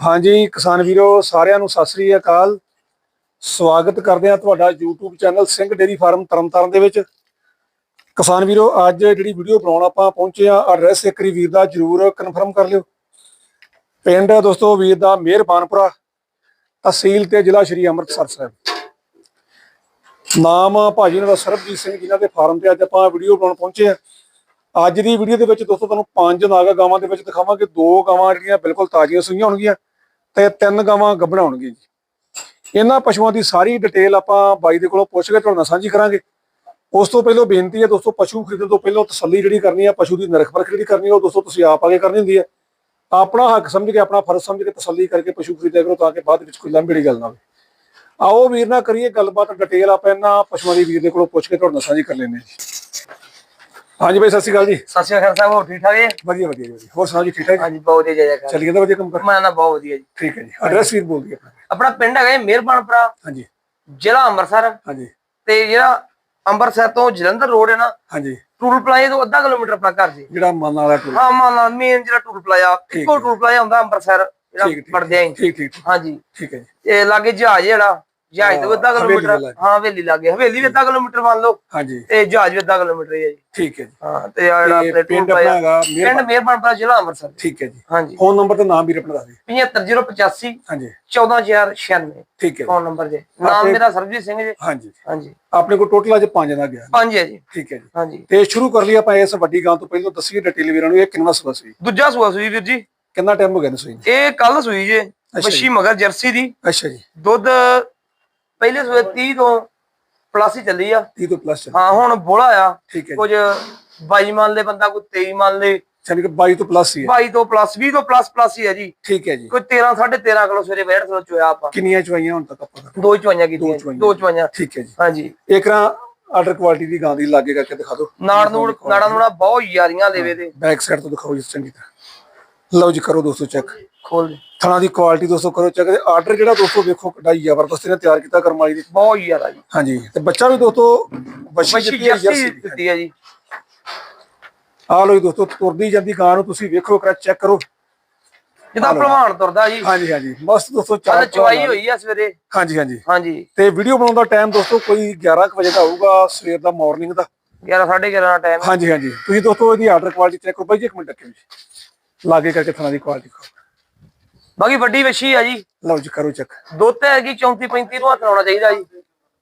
ਹਾਂਜੀ, ਕਿਸਾਨ ਵੀਰੋ, ਸਾਰਿਆਂ ਨੂੰ ਸਤਿ ਸ੍ਰੀ ਅਕਾਲ। ਸਵਾਗਤ ਕਰਦੇ ਹਾਂ ਤੁਹਾਡਾ YouTube channel Singh dairy farm Tarn Taran ਦੇ ਵਿੱਚ। ਕਿਸਾਨ ਵੀਰੋ, ਅੱਜ ਜਿਹੜੀ ਵੀਡੀਓ ਬਣਾਉਣ ਆਪਾਂ ਪਹੁੰਚੇ ਆ ਐਡਰੈਸ ਇੱਕ ਵਾਰੀ ਵੀਰ ਦਾ ਜਰੂਰ ਕਨਫਰਮ ਕਰ ਲਿਓ। ਪਿੰਡ ਦੋਸਤੋ ਵੀਰ ਦਾ ਮਿਹਰਬਾਨਪੁਰਾ, ਤਹਿਸੀਲ ਤੇ ਜ਼ਿਲ੍ਹਾ ਸ਼੍ਰੀ ਅੰਮ੍ਰਿਤਸਰ ਸਾਹਿਬ। ਨਾਮ ਭਾਜੀ ਉਹਨਾਂ ਦਾ ਸਰਬਜੀਤ ਸਿੰਘ ਜਿਨ੍ਹਾਂ ਦੇ ਫਾਰਮ ਤੇ ਅੱਜ ਆਪਾਂ ਵੀਡੀਓ ਬਣਾਉਣ ਪਹੁੰਚੇ ਆ ਅੱਜ ਦੀ ਵੀਡੀਓ ਦੇ ਵਿੱਚ ਦੋਸਤੋ ਤੁਹਾਨੂੰ ਪੰਜ ਨਾਗਾ ਗਾਵਾਂ ਦੇ ਵਿੱਚ ਦਿਖਾਵਾਂਗੇ। ਦੋ ਗਾਵਾਂ ਜਿਹੜੀਆਂ ਬਿਲਕੁਲ ਤਾਜ਼ੀਆਂ ਸੂਈਆਂ ਹੋਣਗੀਆਂ। ਤੇ ਤਿੰਨ ਗਾਵਾਂ ਗੱਭਣਾ ਹੋਣਗੀਆਂ ਜੀ। ਇਹਨਾਂ ਪਸ਼ੂਆਂ ਦੀ ਸਾਰੀ ਡਿਟੇਲ ਆਪਾਂ ਬਾਈ ਦੇ ਕੋਲੋਂ ਪੁੱਛ ਕੇ ਤੁਹਾਡੇ ਨਾਲ ਸਾਂਝੀ ਕਰਾਂਗੇ। ਉਸ ਤੋਂ ਪਹਿਲਾਂ ਬੇਨਤੀ ਹੈ ਦੋਸਤੋ, ਪਸ਼ੂ ਖਰੀਦਣ ਤੋਂ ਪਹਿਲਾਂ ਤਸੱਲੀ ਜਿਹੜੀ ਕਰਨੀ ਹੈ, ਪਸ਼ੂ ਦੀ ਨਿਰਖ ਪਰਖ ਜਿਹੜੀ ਕਰਨੀ ਹੈ, ਉਹ ਦੋਸਤੋ ਤੁਸੀਂ ਆਪ ਆਗੇ ਕਰਨੀ ਹੁੰਦੀ ਹੈ। ਆਪਣਾ ਹੱਕ ਸਮਝ ਕੇ, ਆਪਣਾ ਫਰਜ਼ ਸਮਝ ਕੇ ਤਸੱਲੀ ਕਰਕੇ ਪਸ਼ੂ ਖਰੀਦਿਆ ਕਰੋ ਤਾਂ ਕਿ ਬਾਅਦ ਵਿੱਚ ਕੋਈ ਲੰਬੜੀ ਗੱਲ ਨਾ ਹੋਵੇ। ਆਓ ਵੀਰ ਨਾਲ ਕਰੀਏ ਗੱਲਬਾਤ ਡਿਟੇਲ ਆਪਾਂ ਇਹਨਾਂ ਪਸ਼ੂਆਂ ਦੀ ਵੀਰ ਦੇ ਕੋਲੋਂ ਪੁੱਛ ਕੇ ਤੁਹਾਡੇ ਨਾਲ ਸਾਂਝੀ ਕਰ ਲੈਂਦੇ ਹਾਂ। ਜੀ ਹਾਂਜੀ ਬਾਈ ਸਤਿ ਸ਼੍ਰੀ ਅਕਾਲ ਜੀ। ਸਤਿ ਸ਼੍ਰੀ ਅਕਾਲ ਸਾਹਿਬ ਹੋਰ ਠੀਕ ਠਾਕ ਜੀ? ਵਧੀਆ ਵਧੀਆ ਜੀ ਵਧੀਆ। ਹੋਰ ਸੁਣਾਓ ਜੀ ਠੀਕ ਠਾਕ ਹਾਂਜੀ ਬਹੁਤ ਵਧੀਆ ਜੈ ਕਰ ਚੱਲ ਜਾਂਦਾ ਵਧੀਆ ਕੰਮ ਕਰ। ਮੈਂ ਨਾ ਬਹੁਤ ਵਧੀਆ ਜੀ। ਠੀਕ ਹੈ ਜੀ ਐਡਰੈਸ ਵੀਰ ਬੋਲ ਦਿਓ ਆਪਣਾ। ਆਪਣਾ ਪਿੰਡ ਹੈਗਾ ਜੀ ਮਿਹਰਬਾਨਪੁਰਾ ਹਾਂਜੀ। ਜ਼ਿਲ੍ਹਾ ਅੰਮ੍ਰਿਤਸਰ। ਹਾਂਜੀ। ਤੇ ਜਿਹੜਾ ਅੰਮ੍ਰਿਤਸਰ ਤੋਂ ਜਲੰਧਰ ਰੋਡ ਹੈ ਨਾ ਹਾਂਜੀ। ਟੂਲ ਪਲਾਜ਼ੇ ਤੋਂ ਅੱਧਾ ਕਿਲੋਮੀਟਰ ਆਪਣਾ ਘਰ ਜੀ। ਜਿਹੜਾ ਮਨ ਵਾਲਾ ਟੂਰ ਹਾਂ ਮਾਨਾ ਮੇਨ ਜਿਹੜਾ ਟੂਲ ਪਲਾਜ਼ਾ ਇੱਕੋ ਟੂਲ ਪਲਾਜ਼ਾ ਹੁੰਦਾ ਅੰਮ੍ਰਿਤਸਰ ਠੀਕ ਜਿਹੜਾ ਠੀਕ ਪੜਦੇ ਆਂ ਠੀਕ ਠੀਕ ਠੀਕ। ਹਾਂਜੀ। ਠੀਕ ਹੈ ਜੀ। ਤੇ ਲਾਗੇ ਜਹਾਜ਼ ਜਿਹੜਾ ਜਹਾਜ਼ ਤੋਂ ਅੱਧਾ ਕਿਲੋਮੀਟਰ। ਹਾਂ ਹਵੇਲੀ ਲਾਗੇ ਹਵੇਲੀ ਵੀ ਅੱਧਾ ਕਿਲੋਮੀਟਰ ਮੰਨ ਲਓ। ਹਾਂਜੀ। ਤੇ ਜਹਾਜ਼ ਵੀ ਅੱਧਾ ਕਿਲੋਮੀਟਰ ਹੀ ਹੈ ਜੀ। ਠੀਕ ਹੈ ਜੀ। ਹਾਂ ਤੇ ਜਿਹੜਾ ਆਪਣੇ ਪਿੰਡ ਆਪਣਾ ਹੈਗਾ ਪਿੰਡ ਮਿਹਰਬਾਨ ਮਿਹਰਬਾਨਪੁਰਾ ਜ਼ਿਲ੍ਹਾ ਅੰਮ੍ਰਿਤਸਰ। ਠੀਕ ਹੈ ਜੀ। ਹਾਂਜੀ। ਫੋਨ ਨੰਬਰ ਤੇ ਨਾਮ ਵੀਰ ਆਪਣਾ ਦੱਸ ਦਿਓ। 75085 ਹਾਂਜੀ। 14096 ਠੀਕ ਹੈ ਫੋਨ ਨੰਬਰ ਜੀ। ਨਾਮ ਮੇਰਾ ਸਰਬਜੀਤ ਸਿੰਘ ਜੀ। ਹਾਂਜੀ। ਹਾਂਜੀ। ਆਪਣੇ ਕੋਲ ਟੋਟਲ ਅੱਜ ਪੰਜ ਦਾ ਗਿਆ। ਪੰਜ ਹੈ ਜੀ। ਠੀਕ ਹੈ ਜੀ। ਹਾਂਜੀ। ਤੇ ਸ਼ੁਰੂ ਕਰ ਲਈ ਆਪਾਂ ਇਸ ਵੱਡੀ ਗਾਂ ਤੋਂ ਪਹਿਲਾਂ ਦੱਸੀਏ ਡਿਟੇਲ ਵੀਰਾਂ ਨੂੰ ਇਹ ਕਿੰਨਾ ਸੂਆ ਸੀ ਦੂਜਾ ਸੂਆ ਸੂਈ ਵੀਰ ਜੀ। ਕਿੰਨਾ ਟਾਈਮ ਹੋ ਗਿਆ ਨੇ ਸੂਈ? ਇਹ ਕੱਲ ਸੂਈ ਜੇ। ਵੱਛੀ ਮਗਰ ਜਰਸੀ ਦੀ। ਅੱਛਾ ਜੀ। ਦੁੱਧ ਪਹਿਲੇ ਸੂਏ 30 ਤੋਂ ਪਲੱਸ ਹੀ ਚੱਲੀ ਆ। 30 ਤੋਂ ਪਲੱਸ ਹਾਂ ਹੁਣ ਬੋਲਾ ਆ। ਠੀਕ ਹੈ ਜੀ। ਕੁਝ 22 ਮੰਨ ਲੈ ਬੰਦਾ ਕੋਈ 23 ਮੰਨ ਲੈ ਯਾਨੀ ਕਿ 22 ਤੋਂ ਪਲੱਸ ਹੀ ਹੈ। 22 ਤੋਂ ਪਲੱਸ 20 ਤੋਂ ਪਲੱਸ ਪਲੱਸ ਹੀ ਹੈ ਜੀ। ਠੀਕ ਹੈ ਜੀ। ਕੋਈ 13 13.5 ਕਿਲੋ ਸਵੇਰੇ ਬੈਠ ਕਿਲੋ ਚੋਇਆ ਆਪਾਂ। ਕਿੰਨੀਆਂ ਚਵਾਈਆਂ ਹੁਣ ਤੱਕ ਆਪਾਂ? ਦੋ ਚਵਾਈਆਂ ਕੀਤੀਆਂ। ਦੋ ਚਵਾਈਆਂ ਠੀਕ ਹੈ ਜੀ। ਹਾਂਜੀ। ਇੱਕ ਨਾ ਆਰਡਰ ਕੁਆਲਿਟੀ ਦੀ ਗਾਂ ਦੀ ਲਾਗੇ ਕਰਕੇ ਦਿਖਾ ਦਿਓ। ਨਾੜ ਨੂੜ ਨਾੜਾ ਨੂੜਾ ਬਹੁਤ ਯਾਰੀਆਂ ਦੇਵੇ ਤੇ। ਬੈਕ ਸਾਈਡ ਤੋਂ ਦਿਖਾਓ ਜੀ ਚੰਗੀ ਤਰ੍ਹਾਂ। ਲਓ ਜੀ ਕਰੋ ਦੋਸਤੋ ਚੈੱਕ ਖੋਲ ਦੇ ਥਣਾ ਦੀ ਕੁਆਲਿਟੀ ਦੋਸਤੋ ਕਰੋ ਚੈੱਕ ਆਰਡਰ ਜਿਹੜਾ ਦੋਸਤੋ ਵੇਖੋ ਕਿੱਡਾ ਜ਼ਬਰਦਸਤ ਨੇ ਤਿਆਰ ਕੀਤਾ ਕਰਮਾਲੀ ਦੀ। ਬਹੁਤ ਯਾਰਾ ਜੀ। ਹਾਂਜੀ ਤੇ ਬੱਚਾ ਵੀ ਦੋਸਤੋ ਬੱਚੀ ਜਿੱਤੀ ਹੈ ਜਰਸੀ। ਦਿੱਤੀ ਹੈ ਜੀ। ਆਹ ਲਓ ਜੀ ਦੋਸਤੋ ਤੁਰਦੀ ਜਾਂਦੀ ਗਾਂ ਨੂੰ ਤੁਸੀਂ ਵੇਖੋ ਕਰਾ। ਚੈੱਕ ਕਰੋ ਜਿੱਦਾਂ ਭਲਵਾਨ ਤੁਰਦਾ ਜੀ। ਹਾਂਜੀ ਹਾਂਜੀ ਮਸਤ ਦੋਸਤੋ ਚਾਰ ਚਵਾਈ ਹੋਈ ਆ ਸਵੇਰੇ। ਹਾਂਜੀ ਹਾਂਜੀ। ਹਾਂਜੀ। ਤੇ ਵੀਡੀਓ ਬਣਾਉਣ ਦਾ ਟਾਈਮ ਦੋਸਤੋ ਕੋਈ 11 ਕੁ ਵਜੇ ਦਾ ਹੋਊਗਾ ਸਵੇਰ ਦਾ ਮਾਰਨਿੰਗ ਦਾ। 11 11:30 ਦਾ ਟਾਈਮ ਹਾਂਜੀ ਹਾਂਜੀ। ਤੁਸੀਂ ਦੋਸਤੋ ਇਹਦੀ ਆਰਡਰ ਕੁਆਲਿਟੀ ਚੈੱਕ ਕਰੋ। ਬਾਈ ਜੀ ਇੱਕ ਮਿੰਟ ਰੱਖਿਓ ਜੀ। ਲਾਗੇ ਕਰਕੇ ਥਣਾ ਦੀ ਕੁਆਲਿਟੀ ਕਰੋ ਬਾਕੀ ਵੱਡੀ ਵੱਛੀ ਆ ਜੀ। ਲਓ ਜੀ ਕਰੋ ਚੈੱਕ ਦੁੱਧ ਹੈਗੀ 34 35 ਨੂੰ ਹੱਥ ਲਾਉਣਾ ਚਾਹੀਦਾ ਜੀ।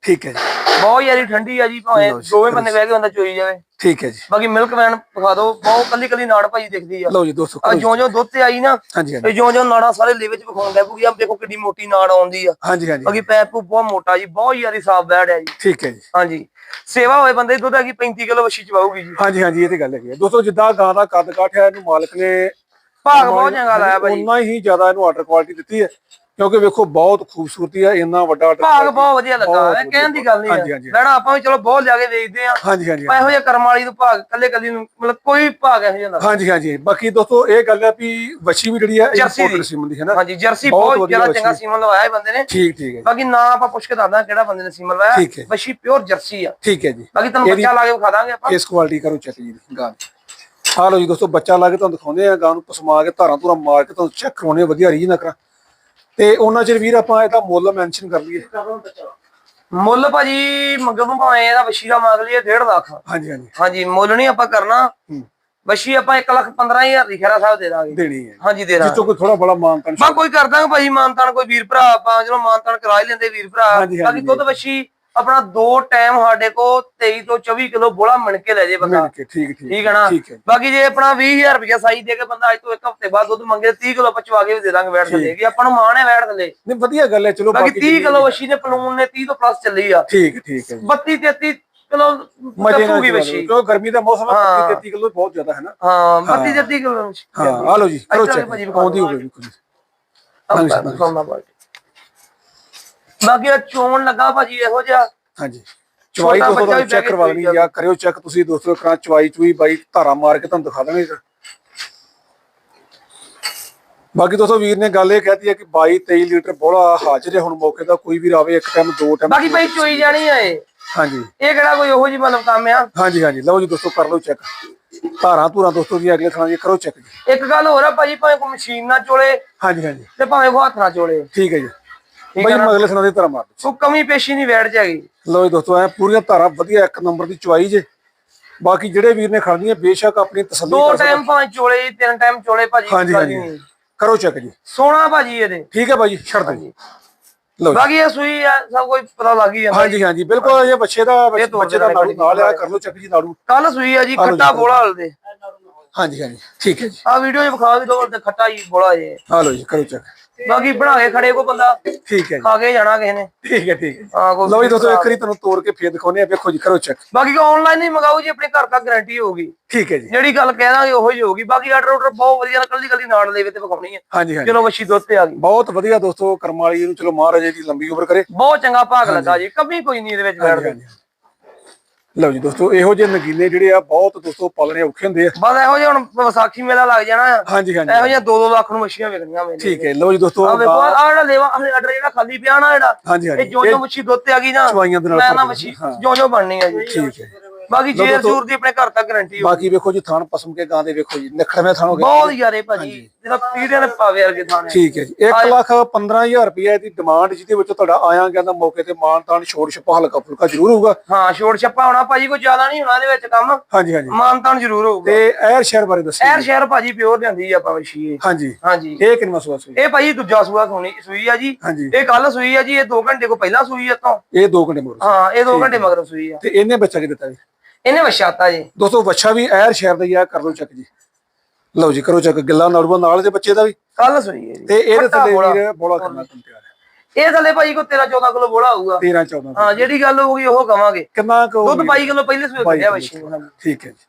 ਠੀਕ ਹੈ ਜੀ। ਬਹੁਤ ਯਾਰੀ ਠੰਡੀ ਆ ਜੀ ਭਾਵੇਂ ਦੋਵੇਂ ਬੰਦੇ ਬਹਿ ਕੇ ਬੰਦਾ ਚੋਈ ਜਾਵੇ। ਠੀਕ ਹੈ ਜੀ। ਬਾਕੀ ਮਿਲਕ ਵੈਨ ਵਿਖਾ ਦਿਓ ਬਹੁਤ ਕੱਲੀ ਕੱਲੀ ਨਾੜ ਭਾਜੀ ਦਿਖਦੀ ਆ। ਲਓ ਜੀ ਦੋਸਤੋ ਆ ਕਰੋ ਜਿਉਂ ਜਿਉਂ ਦੁੱਧ ਤੇ ਆਈ ਨਾ ਤੇ ਜਿਉਂ ਜਿਉਂ ਨਾੜਾਂ ਸਾਰੇ ਲੇਵੇ ਚ ਵਿਖਾਉਣ ਲੱਗ ਪੂਗੀ ਆ ਦੇਖੋ ਕਿੰਨੀ ਮੋਟੀ ਨਾੜ ਆਉਂਦੀ ਆ। ਹਾਂਜੀ ਹਾਂਜੀ। ਬਾਕੀ ਪੈਪ ਬਹੁਤ ਮੋਟਾ ਜੀ ਬਹੁਤ ਯਾਰੀ ਸਾਫ਼ ਬੈੜ ਆ ਜੀ। ਠੀਕ ਹੈ ਜੀ। ਹਾਂਜੀ। ਸੇਵਾ ਹੋਏ ਬੰਦੇ ਦੀ ਦੁੱਧ ਹੈਗੀ 35 ਕਿਲੋ ਵੱਛੀ ਚਵਾਉਗੀ ਜੀ। ਹਾਂਜੀ ਹਾਂਜੀ ਇਹ ਤੇ ਗੱਲ ਹੈਗੀ ਹੈ ਦੋਸਤੋ ਜਿੱਦਾਂ ਗਾਂ ਦਾ ਕੱਦ ਕਾਠ ਹੈ ਇਹਨੂੰ ਮਾਲਕ ਨੇ ਭਾਗ ਬਹੁਤ ਚੰਗਾ ਲਾਇਆ ਭਾਜੀ। ਉਨਾ ਹੀ ਜ਼ਿਆਦਾ ਇਹਨੂੰ ਆਰਡਰ ਕੁਆਲਿਟੀ ਦਿੱਤੀ ਹੈ ਕਿਉਂਕਿ ਵੇਖੋ ਬਹੁਤ ਖੂਬਸੂਰਤੀ ਹੈ ਇੰਨਾ ਵੱਡਾ ਆਰਡਰ ਭਾਗ ਬਹੁਤ ਵਧੀਆ ਲੱਗਾ ਇਹ ਕਹਿਣ ਦੀ ਗੱਲ ਨਹੀਂ ਹੈ। ਲੈਣਾ ਆਪਾਂ ਵੀ ਚਲੋ ਬਹੁਤ ਲਿਆ ਕੇ ਵੇਚਦੇ ਆ ਹਾਂਜੀ ਹਾਂਜੀ ਇਹੋ ਜਿਹਾ ਕਰਮ ਵਾਲੀ ਨੂੰ ਭਾਗ ਕੱਲੇ ਕੱਲੀ ਨੂੰ ਮਤਲਬ ਕੋਈ ਭਾਗ ਇਹੋ ਜਿਹਾ ਹਾਂਜੀ ਹਾਂਜੀ। ਬਾਕੀ ਦੋਸਤੋ ਇਹ ਗੱਲ ਹੈ ਵੀ ਵੱਛੀ ਵੀ ਜਿਹੜੀ ਹੈ ਜਰਸੀ ਇੰਪੋਰਟਡ। ਸਿਮਨ ਦੀ ਹੈ ਨਾ? ਹਾਂਜੀ ਜਰਸੀ ਬਹੁਤ ਜ਼ਿਆਦਾ ਚੰਗਾ। ਸੀਮਨ ਲਵਾਇਆ ਇਹ ਬੰਦੇ ਨੇ। ਠੀਕ ਠੀਕ ਹੈ ਬਾਕੀ ਨਾ ਆਪਾਂ ਪੁੱਛ ਕੇ ਦੱਸਦਾ ਕਿਹੜਾ ਬੰਦੇ ਨੇ ਸੀਮਨ ਲਵਾਇਆ। ਹੈ। ਵੱਛੀ ਪਿਓਰ ਜਰਸੀ ਆ। ਠੀਕ ਹੈ ਜੀ। ਬਾਕੀ ਤੁਹਾਨੂੰ ਬੱਚਾ ਲਾ ਕੇ ਵਿਖਾ ਦਾਂਗੇ ਆਪਾਂ। ਇਸ ਕੁਆਲਿਟੀ ਕਰੋ ਚੈੱਕ ਜੀ ਦੀ ਗਾਂ ਦੀ। ਆਹ ਲਓ ਜੀ ਦੋਸਤੋ ਬੱਚਾ ਲਾ ਕੇ ਤੁਹਾਨੂੰ ਦਿਖਾਉਂਦੇ ਆ ਗਾਂ ਨੂੰ ਪਸਮਾ ਕੇ ਧਾਰਾਂ ਧੁਰਾਂ ਮਾਰ ਕੇ ਤੁਹਾਨੂੰ ਚੈੱਕ ਕਰਾਉਣੇ ਵਧੀਆ ਰੀਜ ਨਾ ਕਰਾਂ। ਤੇ ਉਹਨਾਂ ਚਿਰ ਵੀਰ ਆਪਾਂ ਇਹਦਾ ਮੁੱਲ ਮੈਂਸ਼ਨ ਕਰ ਲਈਏ। ਮੁੱਲ ਭਾਜੀ ਮੰਗਲ ਨੂੰ ਭਾਵੇਂ ਇਹਦਾ ਵੱਛੀ ਦਾ ਮੰਗ ਲਈਏ 1.5 ਲੱਖ। ਹਾਂਜੀ ਹਾਂਜੀ। ਹਾਂਜੀ ਮੁੱਲ ਨਹੀਂ ਆਪਾਂ ਕਰਨਾ। ਵੱਛੀ ਆਪਾਂ 1 ਲੱਖ 15000 ਦੀ ਖੈਰਾ ਸਾਹਿਬ ਦੇ ਦਾਂਗੇ। ਦੇਣੀ ਹੈ। ਹਾਂਜੀ ਦੇ ਦਾਂਗੇ। ਤੋਂ ਕੋਈ ਥੋੜਾ ਬੜਾ ਮਾਨਤਾਨ ਬਾ ਕੋਈ ਕਰ ਦਾਂਗੇ ਭਾਜੀ ਮਾਨਤਾਨ ਕੋਈ ਵੀਰ ਭਰਾ ਆਪਾਂ ਚਲੋ ਮਾਨਤਾਨ ਕਰਾ ਹੀ ਲੈਂਦੇ ਵੀਰ ਭਰਾ। ਬਾਕੀ ਦੁੱਧ ਵੱਛੀ ਆਪਣਾ ਦੋ ਟਾਈਮ ਸਾਡੇ ਕੋ 23 ਤੋਂ 24 ਕਿਲੋ ਬੋਲਾ ਮਣ ਕੇ ਲੈ ਜੇ ਬੰਦਾ। ਠੀਕ ਠੀਕ ਠੀਕ ਹੈ ਨਾ? ਬਾਕੀ ਜੇ ਆਪਣਾ 20000 ਰੁਪਇਆ ਸਾਈ ਦੇ ਕੇ ਬੰਦਾ ਅੱਜ ਤੋਂ ਇੱਕ ਹਫ਼ਤੇ ਬਾਅਦ ਦੁੱਧ ਮੰਗੇ 30 ਕਿਲੋ ਪਚਵਾ ਕੇ ਵੀ ਦੇ ਦਾਂਗੇ ਵੈਟ ਥੱਲੇ। ਕਿ ਆਪਾਂ ਨੂੰ ਮਾਣ ਹੈ ਵੈਟ ਥੱਲੇ। ਨਹੀਂ ਵਧੀਆ ਗੱਲ ਹੈ ਚਲੋ ਬਾਕੀ 30 ਕਿਲੋ ਵਸ਼ੀ ਨੇ ਪਲੂਨ ਨੇ 30 ਤੋਂ ਪਲੱਸ ਚੱਲੀ ਆ। ਠੀਕ ਠੀਕ ਹੈ। ਜੀ 32 33 ਕਿਲੋ ਮਜੇ ਨਾਲ ਵਸ਼ੀ ਕਿਉਂ ਗਰਮੀ ਦਾ ਮੌਸਮ ਹੈ ਹਾਂ। 33 ਕਿਲੋ ਬਹੁਤ ਜ਼ਿਆਦਾ ਹੈ ਨਾ। ਹਾਂ 32 33 ਕਿਲੋ ਹਾਂ ਆ ਲਓ ਜੀ ਕਰੋ ਚੈੱਕ ਆਉਂਦੀ। ਹੋਵੇ ਬਿਲਕੁਲ। ਹਾਂਜੀ। ਸੋਨਾ ਬਾਕੀ ਆਹ ਚੋਣ ਲੱਗਾ ਭਾਜੀ ਇਹੋ ਜਿਹਾ। ਹਾਂਜੀ। ਚਵਾਈ ਛੋਟਾ ਬੱਚਾ ਵੀ ਚੈੱਕ ਕੇ ਕਰਵਾ ਚੋਈ ਜਾਂ ਕਰਿਓ ਚੈੱਕ ਤੁਸੀਂ ਦੋਸਤੋ ਕਰਾਂ ਚਵਾਈ ਚੂਈ ਬਾਈ ਧਾਰਾ ਮਾਰ ਕੇ ਤੁਹਾਨੂੰ ਦਿਖਾ ਦਾਂਗੇ ਬਾਕੀ ਦੋਸਤੋ ਵੀਰ ਨੇ ਗੱਲ ਇਹ ਕਹਿਤੀ ਹੈ ਕਿ 22 23 ਲੀਟਰ ਬੋਲਾ ਹਾਜ਼ਰ ਹੈ। ਹੁਣ ਮੌਕੇ ਦਾ ਕੋਈ ਵੀ ਰਾਵੇ ਇੱਕ ਟਾਈਮ ਦੋ ਟਾਈਮ ਬਾਕੀ ਭਾਈ ਚੋਈ ਜਾਣੀ ਆ ਇਹ। ਹਾਂਜੀ। ਇਹ ਕਿਹੜਾ ਕੋਈ ਉਹੋ ਜੀ ਮਤਲਬ ਕੰਮ ਆ? ਹਾਂਜੀ ਹਾਂਜੀ। ਲਓ ਜੀ ਦੋਸਤੋ ਕਰ ਲਓ ਚੈੱਕ ਧਾਰਾਂ ਧੂਰਾਂ ਦੋਸਤੋ ਜੀ ਅਗਲੇ ਥਾਂ ਦੀ ਕਰੋ ਚੈੱਕ ਜੀ। ਇੱਕ ਗੱਲ ਹੋਰ ਆ ਭਾਜੀ ਭਾਵੇਂ ਕੋਈ ਮਸ਼ੀਨ ਨਾਲ ਚੋਲੇ ਹਾਂਜੀ ਹਾਂਜੀ। ਤੇ ਭਾਵੇਂ ਕੋਈ ਹੱਥ ਨਾਲ ਚੋਲੇ। ਠੀਕ ਹੈ ਜੀ। ਬਾਈ ਹੈ ਨਾ ਅਗਲੇ ਥਾਂ ਦੀ ਧਾਰਾਂ ਮਾਰ ਦਿਓ ਕੋਈ ਕਮੀ ਪੇਸ਼ੀ ਨਹੀਂ ਵੈੜ ਹੈਗੀ ਲਓ ਜੀ ਦੋਸਤੋ ਐ ਪੂਰੀਆਂ ਧਾਰਾਂ ਵਧੀਆ ਇੱਕ ਨੰਬਰ ਦੀ ਚੁਆਈ ਜੇ। ਬਾਕੀ ਜਿਹੜੇ ਵੀਰ ਨੇ ਖੜਦੀਆਂ ਬੇਸ਼ੱਕ ਆਪਣੀ ਤਸੱਲੀ ਦੋ ਕਰ ਟਾਈਮ ਭਾਵੇਂ ਚੋਲੇ ਤਿੰਨ ਟਾਈਮ ਚੋਲੇ ਭਾਜੀ ਹਾਂਜੀ। ਕਰੋ ਚੈੱਕ ਜੀ। ਸੋਹਣਾ ਭਾਜੀ ਇਹਦੇ। ਠੀਕ ਹੈ ਬਾਈ ਛੱਡ ਦਿਓ। ਜੀ। ਬਾਕੀ ਇਹ ਸੂਈ ਆ ਸਭ ਕੁਝ ਪਤਾ ਲੱਗ ਹੀ ਜਾਂਦਾ। ਹਾਂਜੀ ਹਾਂਜੀ ਬਿਲਕੁਲ ਇਹ ਬੱਚੇ ਦਾ ਬੱਚੇ ਦਾ ਨਾਲ ਆ ਕਰ ਲਓ ਚੈੱਕ ਜੀ ਨਾੜੂ। ਕੱਲ ਸੂਈ ਆ ਜੀ, ਖੱਟਾ ਬੋਲਾ ਹਲਦੇ। ਹਾਂਜੀ ਹਾਂਜੀ। ਠੀਕ ਹੈ ਜੀ। ਆ ਵੀਡੀਓ 'ਚ ਵਿਖਾ ਵੀ ਦੋ ਤੇ ਖੱਟਾ ਹੀ ਬੋਲਾ ਜੇ। ਆ ਲਓ ਜੀ ਕਰੋ ਚੈੱਕ ਬਾਕੀ ਬਣਾ ਕੇ ਖੜੇ ਕੋ ਬੰਦਾ ਠੀਕ ਹੈ ਜੀ। ਖਾ ਕੇ ਜਾਣਾ ਕਿਸੇ ਨੇ। ਠੀਕ ਹੈ ਠੀਕ ਹੈ। ਹਾਂ ਲਓ ਜੀ ਦੋਸਤੋ ਇੱਕ ਵਾਰੀ ਤੁਹਾਨੂੰ ਤੋੜ ਕੇ ਫੇਰ ਦਿਖਾਉਨੇ ਆ ਵੇਖੋ ਜੀ ਕਰੋ ਚੈੱਕ ਬਾਕੀ ਆਨਲਾਈਨ ਹੀ ਮੰਗਾਓ ਜੀ ਆਪਣੇ ਘਰ ਤੱਕ ਗਾਰੰਟੀ ਹੋਊਗੀ। ਠੀਕ ਹੈ ਜੀ। ਜਿਹੜੀ ਗੱਲ ਕਹਿ ਦਾਂਗੇ ਉਹੋ ਹੀ ਹੋਊਗੀ। ਬਾਕੀ ਆਰਡਰ ਆਰਡਰ ਬਹੁਤ ਵਧੀਆ ਕੱਲੀ ਕੱਲੀ ਨਾੜ ਦੇਵੇ ਤੇ ਵਿਖਾਉਣੀ ਹੈ। ਹਾਂਜੀ ਹਾਂਜੀ। ਚਲੋ ਵੱਛੀ ਦੁੱਧ ਤੇ ਆ ਗਈ। ਬਹੁਤ ਵਧੀਆ ਦੋਸਤੋ ਕਰਮ ਵਾਲੀ ਨੂੰ ਚਲੋ ਮਹਾਰਾਜ ਜੀ ਲੰਬੀ ਉਮਰ ਕਰੇ। ਬਹੁਤ ਚੰਗਾ ਭਾਗ ਲੱਗਾ ਜੀ। ਕਮੀ ਕੋਈ ਨਹੀਂ ਇਹਦੇ ਵਿੱਚ ਬੈਠਦੇ ਲਓ ਜੀ ਦੋਸਤੋ ਇਹੋ ਜਿਹੇ ਨਗੀਨੇ ਜਿਹੜੇ ਆ ਬਹੁਤ ਦੋਸਤੋ ਪਾਲਣੇ ਔਖੇ ਹੁੰਦੇ ਆ। ਬਸ ਇਹੋ ਜਿਹਾ ਹੁਣ ਵਿਸਾਖੀ ਮੇਲਾ ਲੱਗ ਜਾਣਾ ਆ। ਹਾਂਜੀ ਹਾਂਜੀ। ਇਹੋ ਜਿਹਾ 2-2 ਲੱਖ ਨੂੰ ਮੱਛੀਆਂ ਵਿਕਣੀਆਂ ਮੈਨੂੰ ਠੀਕ ਹੈ ਲਓ ਜੀ ਦੋਸਤੋ ਆ ਵੇਖੋ ਆ ਜਿਹੜਾ ਲੇਵਾ ਆਰਡਰ ਜਿਹੜਾ ਖਾਲੀ ਪਿਆ ਨਾ ਜਿਹੜਾ ਇਹ ਜੋ ਜੋ ਮੱਛੀ ਦੁੱਧ ਤੇ ਆ ਗਈ ਨਾ ਚਵਾਈਆਂ ਦੇ ਨਾਲ ਮੈਂ ਨਾ ਮੱਛੀ। ਜੋ ਜੋ ਬਣਨੀ ਹੈ ਜੀ। ਠੀਕ ਹੈ। ਬਾਕੀ ਜੇਰ ਜੂਰ ਦੀ ਆਪਣੇ ਘਰ ਤੱਕ ਗਾਰੰਟੀ ਹੋ ਬਾਕੀ ਵੇਖੋ ਜੀ ਥਾਣ ਪਸਮ ਕੇ ਗਾਂ ਦੇ ਵੇਖੋ ਜੀ ਨਖੜਵੇਂ ਥਾਣ ਹੋ ਗਏ। ਬਹੁਤ ਯਾਰੇ ਭਾਜੀ ਜਿਹੜਾ ਪੀੜਿਆਂ ਨੇ ਪਾਵੇ ਵਰਗੇ ਥਾਣੇ ਠੀਕ ਹੈ ਜੀ। 1 ਲੱਖ 15000 ਰੁਪਏ ਦੀ ਡਿਮਾਂਡ ਜਿਹਦੇ ਵਿੱਚ ਤੁਹਾਡਾ ਆਇਆ ਗਿਆ ਦਾ ਮੌਕੇ ਤੇ ਮਾਨ ਤਾਨ ਛੋੜ ਛਪਾ ਹਲਕਾ ਫੁਲਕਾ ਜ਼ਰੂਰ ਹੋਊਗਾ। ਹਾਂ ਛੋੜ ਛੱਪਾ ਹੋਣਾ ਭਾਜੀ ਕੋਈ ਜ਼ਿਆਦਾ ਨਹੀਂ ਹੋਣਾ ਇਹਦੇ ਵਿੱਚ ਕੰਮ। ਹਾਂਜੀ ਹਾਂਜੀ। ਮਾਨਤਾਨ ਜ਼ਰੂਰ ਹੋਊਗਾ। ਤੇ ਐਰ ਸ਼ਹਿਰ ਬਾਰੇ ਦੱਸੋ ਐਰ ਸ਼ਹਿਰ ਭਾਜੀ ਪਿਓਰ ਜਾਂਦੀ ਆ ਆਪਾਂ ਵਸ਼ੀ ਹਾਂਜੀ। ਹਾਂਜੀ। ਇਹ ਕਿੰਨਾ ਸੂਆ ਸੂਈ? ਇਹ ਭਾਜੀ ਦੂਜਾ ਸੂਆ ਸੋਣੀ ਸੂਈ ਆ ਜੀ। ਇਹ ਕੱਲ ਸੂਈ ਆ ਜੀ ਇਹ 2 ਘੰਟੇ ਕੋ ਪਹਿਲਾਂ ਸੂਈ ਆ ਤੋਂ ਇਹ 2 ਘੰਟੇ ਮੋਰ ਹਾਂ ਇਹ 2 ਘੰਟੇ ਮਗਰ ਸੂਈ ਆ। ਤੇ ਇਹਨੇ ਬੱਚਾ ਕੀ ਦਿੱਤਾ ਜੀ? ਇਹਨੇ ਵਛਾਤਾ ਜੀ। ਦੋਸਤੋ ਬੱਚਾ ਵੀ ਐਰ ਸ਼ਹਿਰ ਦਾ ਹੀ ਆ ਕਰ ਲਓ ਚੱਕ ਜੀ। ਲਓ ਜੀ ਕਰੋ ਚੱਕ ਗਿੱਲਾ ਨਾੜੂਆ ਨਾਲ ਦੇ ਬੱਚੇ ਦਾ ਵੀ। ਕੱਲ ਹੈ ਜੀ। ਤੇ ਇਹਦੇ ਥੱਲੇ ਬੋਲਾ। ਵੀਰ ਬੋਲਾ ਕਰਨਾ ਤੁਹਾਨੂੰ ਤਿਆਰ ਹੈ। ਇਹ ਥੱਲੇ ਭਾਜੀ ਕੋ 13 14 ਕਿਲੋ ਬੋਲਾ ਹੋਊਗਾ। 13 14 ਹਾਂ ਜਿਹੜੀ ਗੱਲ ਹੋਊਗੀ ਉਹ ਕਵਾਂਗੇ। ਕਿੰਨਾ ਕੁ ਦੁੱਧ 22 ਕਿਲੋ ਪਹਿਲੇ ਸੂਏ ਕੱਢਿਆ ਵਛੀ। ਹਾਂਜੀ। ਠੀਕ ਹੈ ਜੀ।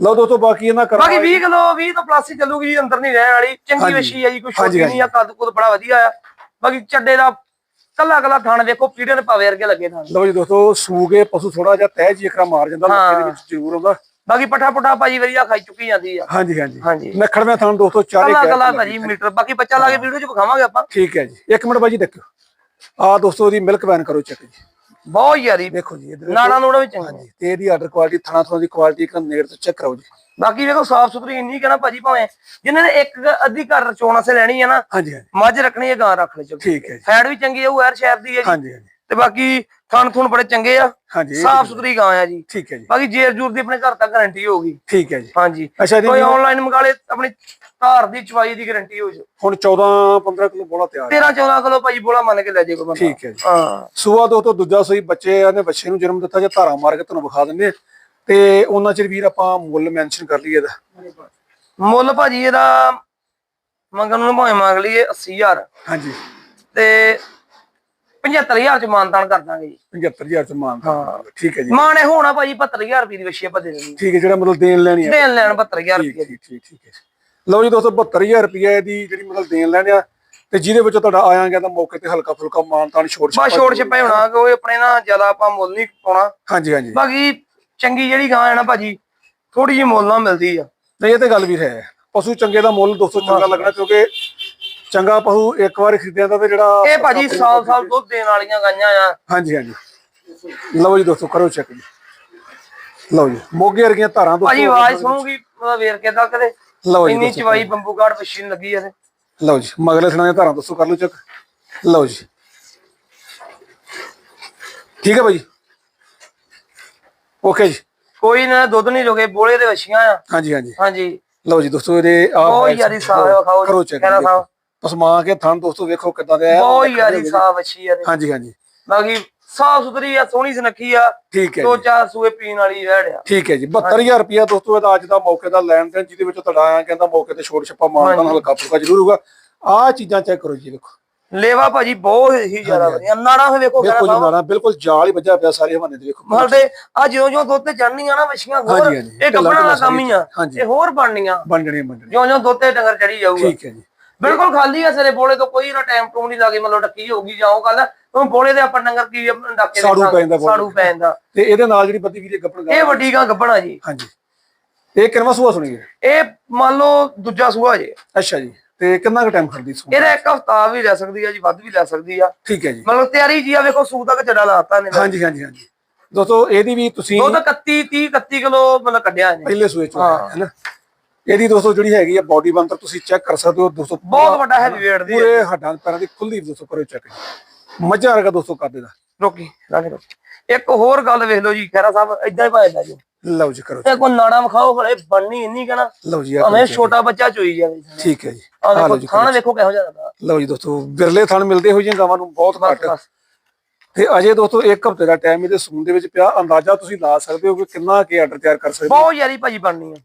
ਲਓ ਦੋਸਤੋ ਬਾਕੀ ਇਹਨਾਂ ਕਰਨਾ ਬਾਕੀ 20 ਕਿਲੋ 20 ਤੋਂ ਪਲੱਸ ਹੀ ਚੱਲੂਗੀ ਜੀ ਅੰਦਰ ਨਹੀਂ ਰਹਿਣ ਵਾਲੀ। ਚੰਗੀ। ਵਛੀ ਆ ਜੀ ਕੋਈ ਛੋਟੀ ਨਹੀਂ ਆ ਕੱਦ ਕੁੱਦ ਬੜਾ ਵਧੀਆ ਆ। ਬਾਕੀ ਚੱਡੇ ਦਾ ਕੱਲਾ ਕੱਲਾ ਥਾਣ ਵੇਖੋ ਪੀੜੇ ਨੇ ਪਾਵੇ ਵਰਗੇ ਲੱਗੇ ਥਾਣ। ਲਓ ਜੀ ਦੋਸਤੋ ਸੂਗੇ ਪਸ਼ੂ ਥੋੜਾ ਜਿਹਾ ਤਹਿ ਜੀਕਰਾ ਮਾਰ ਜਾਂਦਾ ਲੱਕੇ ਦੇ ਵਿੱਚ ਜ਼ਰੂਰ ਆਉਂਦਾ। ਬਾਕੀ ਪੱਠਾ ਪੁੱਠਾ ਭਾਜੀ ਵਧੀਆ ਖਾਈ ਚੁੱਕੀ ਜਾਂਦੀ ਆ। ਹਾਂਜੀ ਹਾਂਜੀ। ਹਾਂਜੀ। ਨਖੜਵੇਂ ਥਾਂ ਦੋਸਤੋ ਚਾਰੇ ਕੱਲਾ ਕੱਲਾ ਭਾਜੀ ਮੀਟਰ ਬਾਕੀ ਬੱਚਾ ਲਾ ਕੇ ਵੀਡੀਓ ਚ ਵਿਖਾਵਾਂਗੇ ਆਪਾਂ। ਠੀਕ ਹੈ ਜੀ। ਇੱਕ ਮਿੰਟ ਬਾਜੀ ਦੇਖਿਓ। ਆ ਦੋਸਤੋ ਦੀ ਮਿਲਕ ਵੈਨ ਕਰੋ ਚੈੱਕ ਜੀ। ਬਹੁਤ ਯਾਰੀ ਦੇਖੋ ਜੀ ਇਧਰ ਨਾੜਾ ਨੂੜਾ ਵੀ ਚੰਗਾ ਹਾਂਜੀ ਤੇ ਇਹਦੀ ਆਰਡਰ ਕੁਆਲਿਟੀ ਥਣਾ ਥਣਾ ਦੀ ਕੁਆਲਿਟੀ ਇੱਕ ਨੇੜ ਤੋਂ ਚੈੱਕ ਕਰੋ ਜੀ। ਬਾਕੀ ਵੇਖੋ ਸਾਫ਼ ਸੁਥਰੀ ਇੰਨੀ ਕਹਿਣਾ ਭਾਜੀ ਭਾਵੇਂ ਜਿਨ੍ਹਾਂ ਨੇ ਇੱਕ ਅੱਧੀ ਘਰ ਰਚੋਣ ਵਾਸਤੇ ਲੈਣੀ ਹੈ ਨਾ ਹਾਂਜੀ ਹਾਂਜੀ। ਮੱਝ ਰੱਖਣੀ ਹੈ ਗਾਂ ਰੱਖ ਲੈ ਚਲੋ। ਠੀਕ ਹੈ ਜੀ। ਫੈਟ ਵੀ ਚੰਗੀ ਉਹ ਯਾਰ ਸ਼ਹਿਰ ਦੀ ਹੈ ਜੀ। ਹਾਂਜੀ ਹਾਂਜੀ। ਤੇ ਬਾਕੀ ਥਣ ਥੁਣ ਬੜੇ ਚੰਗੇ ਆ। ਹਾਂਜੀ ਇਹ ਸਾਫ਼ ਸੁਥਰੀ ਗਾਂ ਆ ਜੀ। ਠੀਕ ਹੈ ਜੀ। ਬਾਕੀ ਜੇਰ ਜੂਰ ਦੀ ਆਪਣੇ ਘਰ ਤੱਕ ਗਾਰੰਟੀ ਹੋਊਗੀ ਠੀਕ ਹੈ ਜੀ। ਹਾਂਜੀ। ਅੱਛਾ ਜੀ ਕੋਈ ਆਨਲਾਈਨ ਮੰਗਾ ਲੇ ਆਪਣੀ ਧਾਰ ਦੀ ਚਵਾਈ ਦੀ ਗਾਰੰਟੀ ਹੋ ਜਾ ਹੁਣ 14 15 ਕਿਲੋ ਬੋਲਾ ਤਿਆਰ ਹੈ। 13 14 ਕਿਲੋ ਭਾਜੀ ਬੋਲਾ ਮੰਨ ਕੇ ਲੈ ਜੇ ਬੰਦਾ। ਠੀਕ ਹੈ ਜੀ। ਹਾਂ। ਸੂਆ ਦੋਸਤੋ ਦੂਜਾ ਸੂਈ ਬੱਚੇ ਨੇ ਬੱਚੇ ਨੂੰ ਜਨਮ ਦਿੱਤਾ ਜਾਂ ਧਾਰਾ ਮਾਰ ਕੇ ਤੁਹਾਨੂੰ ਵਿਖਾ ਦਿੰਦੇ ਤੇ ਉਹਨਾਂ ਚਿਰ ਵੀਰ ਆਪਾਂ ਮੁੱਲ ਮੈਂਸ਼ਨ ਕਰ ਲਈਏ ਇਹਦਾ। ਮੁੱਲ ਭਾਜੀ ਇਹਦਾ ਮੰਗਣ ਨੂੰ ਭਾਵੇਂ ਮੰਗ ਲਈਏ 80000 ਹਾਂਜੀ। ਤੇ 75000 ਚ ਮਾਨਤਾਨ ਕਰ ਦਾਂਗੇ ਜੀ। 75000 ਚ ਮਾਨ ਹਾਂ। ਠੀਕ ਹੈ ਜੀ। ਮਾਣੇ ਹੋਣਾ ਭਾਜੀ 72000 ਰੁਪਏ ਦੀ ਵਸ਼ੀ ਆਪਾਂ ਦੇ ਦੇਣੀ। ਠੀਕ ਹੈ ਜਿਹੜਾ ਮਤਲਬ ਦੇਣ ਲੈਣੀ ਆ ਦੇਣ ਲੈਣ 72000 ਠੀਕ ਰੁਪਏ ਠੀਕ ਠੀਕ ਠੀਕ ਹੈ ਲਓ ਜੀ ਦੋਸਤੋ 72000 ਰੁਪਏ ਦੀ ਜਿਹੜੀ ਮਤਲਬ ਦੇਣ ਲੈਣੇ ਆ ਤੇ ਜਿਹਦੇ ਵਿੱਚੋਂ ਤੁਹਾਡਾ ਆਇਆ ਗਿਆ ਤਾਂ ਮੌਕੇ ਤੇ ਹਲਕਾ ਫੁਲਕਾ ਮਾਨ ਤਾਨ ਛੋੜ ਬਸ ਛੋੜ ਛਪੇ ਹੋਣਾ ਕਿ ਉਹ ਆਪਣੇ ਨਾਲ ਜ਼ਿਆਦਾ ਆਪਾਂ ਮੁੱਲ ਨਹੀਂ ਪਾਉਣਾ। ਹਾਂਜੀ ਹਾਂਜੀ। ਬਾਕੀ ਚੰਗੀ ਜਿਹੜੀ ਗਾਂ ਹੈ ਨਾ ਭਾਜੀ ਥੋੜੀ ਜਿਹੀ ਮੁੱਲ ਨਾਲ ਮਿਲਦੀ ਆ। ਨਹੀਂ ਇਹ ਤੇ ਗੱਲ ਵੀ ਹੈ। ਪਸ਼ੂ ਚੰਗੇ ਦਾ ਮੁੱਲ ਦੋਸਤੋ ਚੰਗਾ ਲੱਗਣਾ ਕਿਉਂਕਿ ਚੰਗਾ ਪਸ਼ੂ ਇੱਕ ਵਾਰ ਖਰੀਦਿਆ ਤਾਂ ਤੇ ਜਿਹੜਾ ਇਹ ਭਾਜੀ ਸਾਲ ਸਾਲ ਦੁੱਧ ਦੇਣ ਵਾਲੀਆਂ ਗਾਈਆਂ ਆ। ਹਾਂਜੀ ਹਾਂਜੀ। ਲਓ ਜੀ ਦੋਸਤੋ ਕਰੋ ਚੈੱਕ ਜੀ। ਲਓ ਜੀ ਮੋਗੇ ਵਰਗੀਆਂ ਧਾਰਾਂ ਦੋਸਤੋ। ਭਾਜੀ ਆਵਾਜ਼ ਸੁਣੂਗੀ ਵੇਰ ਕੇ ਤੱਕ ਤੇ ਲਓ ਜੀ ਇੰਨੀ ਦੋਸਤੋ, ਚਵਾਈ ਬੰਬੂ ਕਾਰਡ ਮਸ਼ੀਨ ਲੱਗੀ ਤੇ। ਲਓ ਜੀ ਮਗਲੇ ਦੀਆਂ ਧਾਰਾਂ ਦੋਸਤੋ ਕਰ ਲਓ ਚੈੱਕ। ਲਓ ਜੀ। ਠੀਕ ਹੈ ਭਾਈ ਓਕੇ ਜੀ। ਕੋਈ ਨਾ ਦੁੱਧ ਨਹੀਂ ਰੋਗੇ ਬੋਲੇ ਦੇ ਵਛੀਆਂ ਆ। ਹਾਂਜੀ ਹਾਂਜੀ। ਹਾਂਜੀ। ਲਓ ਜੀ ਦੋਸਤੋ ਇਹਦੇ ਆ ਬਹੁਤ ਯਾਰੀ ਸਾਹ ਵਿਖਾਓ ਕਰੋ ਚੈੱਕ ਕਹਿਣਾ ਸਾਹਿਬ ਪਸਮਾ ਕੇ ਥਣ ਦੋਸਤੋ ਵੇਖੋ ਕਿੱਦਾਂ ਦੇ ਆ ਬਹੁਤ ਯਾਰੀ ਸਾਹ ਵਛੀ ਆ ਹਾਂਜੀ ਹਾਂਜੀ। ਬਾਕੀ ਸਾਫ਼ ਸੁਥਰੀ ਆ ਸੋਹਣੀ ਸੁਨੱਖੀ ਆ ਠੀਕ ਹੈ ਦੋ ਚਾਰ ਸੂਏ ਪੀਣ ਵਾਲੀ ਵਹਿੜ ਆ। ਠੀਕ ਹੈ ਜੀ 72000 ਰੁਪਇਆ ਦੋਸਤੋ ਇਹਦਾ ਅੱਜ ਦਾ ਮੌਕੇ ਦਾ ਲੈਣ ਦੇਣ ਜਿਹਦੇ ਵਿੱਚ ਤੁਹਾਡਾ ਆਇਆ ਕਹਿੰਦਾ ਮੌਕੇ ਤੇ ਛੋਟ ਛੱਪਾ ਮਾਰਦਾ ਹਲਕਾ ਫੁਲਕਾ ਜ਼ਰੂਰ ਹੋਊਗਾ। ਆ ਚੀਜ਼ਾਂ ਚੈੱਕ ਕਰੋ ਜੀ ਵੇਖੋ। ਲੇਵਾ ਭਾਜੀ ਬਹੁਤ ਹੀ ਜ਼ਿਆਦਾ ਵਧੀਆ। ਨਾੜਾ ਹੋਏ ਵੇਖੋ ਜੀ ਮਾਰਾ ਬਿਲਕੁਲ ਜਾਲ ਹੀ ਵੱਜਾ ਪਿਆ ਸਾਰੇ ਹਵਾਨੇ ਦੇ ਵੇਖੋ। ਤੇ ਆ ਜਿਉਂ ਜਿਉਂ ਦੁੱਧ ਤੇ ਚੜਨੀਆਂ ਨਾ ਵਛੀਆਂ ਹੋਰ। ਇਹ ਗੱਬਣਾ ਦਾ ਕੰਮ ਹੀ ਆ। ਇਹ ਹੋਰ ਬਣਨੀਆਂ। ਬੰਡਣੇ ਬੰਡਣੇ ਜਿਉਂ ਜਿਉਂ ਦੁੱਧ ਤੇ ਡੰਗਰ ਚੜੀ ਜਾਊਗਾ। ਠੀਕ ਹੈ ਜੀ। ਬਿਲਕੁਲ ਖਾਲੀ ਆ ਸਿਰੇ ਬੋਲੇ ਤੋਂ ਕੋਈ ਨਾ ਟਾਈਮ ਟੂਮ ਨਹੀਂ ਲਾਗੇ ਮਤਲਬ ਡੱਕੀ ਹੋਊਗੀ ਜਾਂ ਉਹ ਗੱਲ ਉਹ ਬੋਲੇ ਦੇ ਆਪਾਂ ਡੰਗਰ ਕੀ ਡੱਕੇ ਦੇ ਸਾੜੂ ਸਾਗ- ਪੈ ਜਾਂਦਾ ਬੋਲੇ। ਸਾੜੂ ਪੈ ਜਾਂਦਾ। ਤੇ ਇਹਦੇ ਨਾਲ ਜਿਹੜੀ ਬੱਦੀ ਵੀਰੇ ਗੱਪਣ ਇਹ ਵੱਡੀ ਗਾਂ ਗੱਬਣਾ ਜੀ। ਹਾਂਜੀ। ਇਹ ਕਿੰਨਾ ਸੂਆ ਸੁਣੀਏ ਇਹ ਮੰਨ ਲਓ ਦੂਜਾ ਸੂਆ ਜੇ। ਅੱਛਾ ਜੀ। ਤੇ ਕਿੰਨਾ ਕੁ ਟਾਈਮ ਖੜਦੀ ਸੂ ਇਹਦਾ ਇੱਕ ਹਫਤਾ ਵੀ ਲੈ ਸਕਦੀ ਆ ਜੀ ਵੱਧ ਵੀ ਲੈ ਸਕਦੀ ਆ। ਠੀਕ ਹੈ ਜੀ। ਮਤਲਬ ਤਿਆਰੀ ਜੀ ਆ ਵੇਖੋ ਸੂ ਤੱਕ ਚੱਡਾ ਲਾਤਾ ਨੇ ਹਾਂਜੀ ਹਾਂਜੀ ਹਾਂਜੀ। ਦੋਸਤੋ ਇਹਦੀ ਵੀ ਤੁਸੀਂ ਦੁੱਧ 31 30 31 ਕਿਲੋ ਮਤਲਬ ਕੱਢਿਆ ਇਹਨੇ। ਪਹਿਲੇ ਸੂਏ ਚ ਹਾਂ। ਨਾ? ਇਹਦੀ ਦੋਸਤੋ ਜਿਹੜੀ ਹੈਗੀ ਆ ਬਾਡੀ ਬੰਤਰ ਤੁਸੀਂ ਚੈੱਕ ਕਰ ਸਕਦੇ ਹੋ ਦੋਸਤੋ ਬਹੁਤ ਵੱਡਾ ਹੈਵੀ weight ਦੀ। ਪੂਰੇ ਹੱਡਾਂ ਪੈਰਾਂ ਦੀ ਖੁੱਲੀ ਦੋਸਤੋ ਕਰੋ ਚੈੱਕ ਮੱਝਾਂ ਵਰਗਾ ਦੋਸਤੋ ਕਰ ਦੇਦਾ ਰੋਕੀ ਰਾਣੇ ਰੋਕੀ। ਇੱਕ ਹੋਰ ਗੱਲ ਵੇਖ ਲਓ ਜੀ ਖੈਰਾ ਸਾਹਿਬ ਇਦਾਂ ਹੀ ਭਾਏ ਲੈ ਜੀ। ਲਓ ਜੀ ਕਰੋ ਇਹ ਕੋ ਨਾੜਾ ਵਿਖਾਓ ਹਲੇ ਬਣਨੀ ਇੰਨੀ ਕਹਣਾ ਲਓ ਜੀ ਹਮੇ। ਛੋਟਾ ਬੱਚਾ ਚੋਈ ਜਾਵੇ। ਠੀਕ ਹੈ ਜੀ। ਆ ਲਓ ਜੀ ਖਾਣਾ ਵੇਖੋ ਕਿਹੋ ਜਿਹਾ ਲੱਗਾ। ਲਓ ਜੀ ਦੋਸਤੋ ਬਿਰਲੇ ਥਣ ਮਿਲਦੇ ਹੋਈਆਂ ਗਾਵਾਂ ਨੂੰ ਬਹੁਤ ਘੱਟ। ਤੇ ਅਜੇ ਦੋਸਤੋ ਇੱਕ ਹਫ਼ਤੇ ਦਾ ਟਾਈਮ ਇਹਦੇ ਸੂਣ ਦੇ ਵਿੱਚ ਪਿਆ। ਅੰਦਾਜ਼ਾ ਤੁਸੀਂ ਲਾ ਸਕਦੇ ਹੋ ਕਿ ਕਿੰਨਾ ਕੇ ਆਰਡਰ ਤਿਆਰ ਕਰ ਸਕਦੇ ਬਹੁਤ ਯਾਰੀ ਭਾਜੀ ਬਣਨੀ ਹੈ